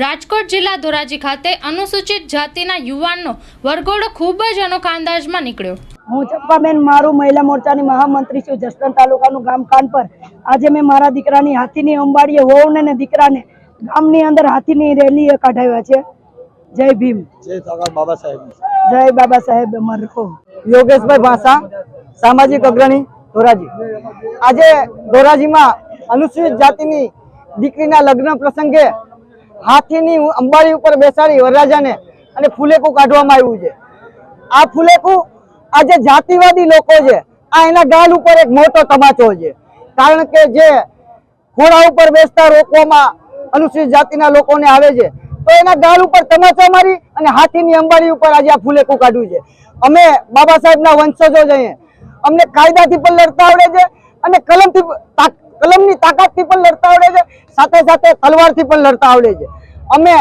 રાજકોટ જિલ્લા ધોરાજી ખાતે અનુસૂચિત જાતિના યુવાનનો વરઘોડો ખૂબ જ અનોખા અંદાજમાં નીકળ્યો. હું ચંપાબેન મારું મહિલા મોરચાની મહામંત્રી છું. જસદણ તાલુકાનું ગામ કાનપર આજે મેં મારા દીકરાની હાથીની અંબાડીએ વહુને ને દીકરાને ગામની અંદર હાથીની રેલીએ કાઢાવ્યા છે. જય ભીમ. જય બાબા સાહેબ. જય બાબા સાહેબ યોગેશભાઈ ભાષા સામાજિક અગ્રણી ધોરાજી. આજે ધોરાજીમાં અનુસૂચિત જાતિની દીકરીના લગ્ન પ્રસંગે હાથીની અંબાડી ઉપર બેસાડી વરરાજાને અને ફુલેકું કાઢવામાં આવ્યું છે. આ ફુલેકું આ જે જાતિવાદી લોકો છે, આ એના ગાલ ઉપર એક મોટો તમાચો છે. કારણ કે જે ઘોડા ઉપર બેસતા રોકવામાં અનુસૂચિત જાતિના લોકોને આવે છે, તો એના ગાલ ઉપર તમાચા મારી અને હાથીની અંબાડી ઉપર આજે આ ફૂલેકું કાઢ્યું છે. અમે બાબા સાહેબના વંશજો જઈએ અમને કાયદાથી પણ લડતા આવડે છે અને કલમથી કલમની તાકાતથી પણ લડતા આવડે છે, સાથે સાથે તલવારથી પણ લડતા આવડે છે. અમે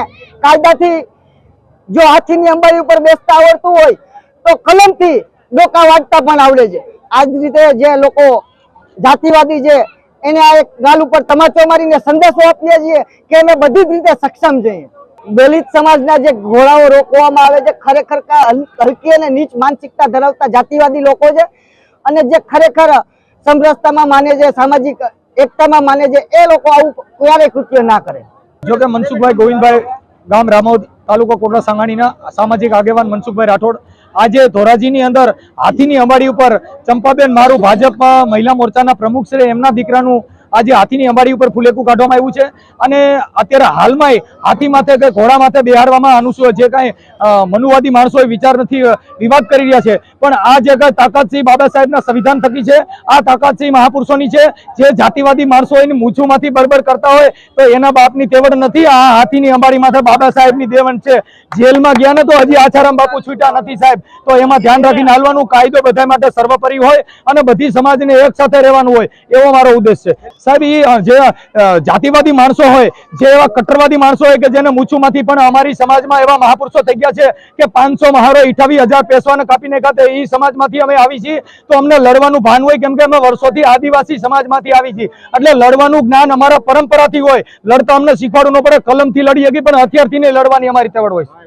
કાયદાથી જો હાથીની અંબાઈ ઉપર બેસતા આવડતું હોય, તો કલમથી ડોકા વાગતા પણ આવડે છે. આ જ રીતે જે લોકો જાતિવાદી છે, એને આ એક ગાલ ઉપર તમાચો મારીને સંદેશો આપીએ છીએ કે અમે બધી જ રીતે સક્ષમ છીએ દલિત સમાજના જે ઘોડાઓ રોકવામાં આવે છે, ખરેખર હલકી અને નીચ માનસિકતા ધરાવતા જાતિવાદી લોકો છે અને જે ખરેખર સમરસતામાં માને છે સામાજિક એકતામાં માને છે, એ લોકો આવું ક્યારેય કૃત્ય ના કરે. જો કે મનસુખભાઈ ગોવિંદભાઈ, ગામ રામોદ તાલુકો કોટડા સાંગાણીના સામાજિક આગેવાન મનસુખભાઈ રાઠોડ, આજે ધોરાજીની અંદર હાથીની અંબાડી ઉપર ચંપાબેન મારું ભાજપમાં મહિલા મોરચાના પ્રમુખ છે, એમના દીકરાનું આજે હાથીની અંબાડી ઉપર ફુલેકું કાઢવામાં આવ્યું છે. અને અત્યારે હાલમાં હાથી માથે કે ઘોડા માથે બિહારવામાં અનુસૂ જે કાંઈ મનુવાદી માણસો વિચાર નથી વિવાદ કરી રહ્યા છે. પણ આ જે કાંઈ તાકાતસિંહ બાબા સાહેબના સંવિધાન થકી છે, આ તાકાતસિંહ મહાપુરુષોની છે, જે જાતિવાદી માણસો એની મૂછુમાંથી બરબર કરતા હોય, તો એના બાપની તેવડ નથી. આ હાથીની અંબાડી માથે બાબા સાહેબની દેવણ છે. જેલમાં ગયા ને તો હજી આચારામ બાપુ છૂટ્યા નથી સાહેબ. તો એમાં ધ્યાન રાખીને હાલવાનું. કાયદો બધા માટે સર્વોપરી હોય અને બધી સમાજને એક સાથે રહેવાનું હોય. એવો મારો ઉદ્દેશ છે. સાહેબ એ જે જાતિવાદી માણસો હોય, જે એવા કટ્ટરવાદી માણસો હોય કે જેને મૂછુમાંથી પણ અમારી સમાજમાં એવા મહાપુરુષો થઈ ગયા છે કે પાંચસો મહારો ઇઠાવી હજાર પેશવાને કાપીને ખાતે એ સમાજમાંથી અમે આવી છીએ, તો અમને લડવાનું ભાન હોય કેમ કે અમે વર્ષોથી આદિવાસી સમાજમાંથી આવી છીએ. એટલે લડવાનું જ્ઞાન અમારા પરંપરાથી હોય. લડતા અમને શીખવાડવું ન પડે, કલમથી લડી શકી પણ હથિયારથી નહીં લડવાની અમારી તવડ હોય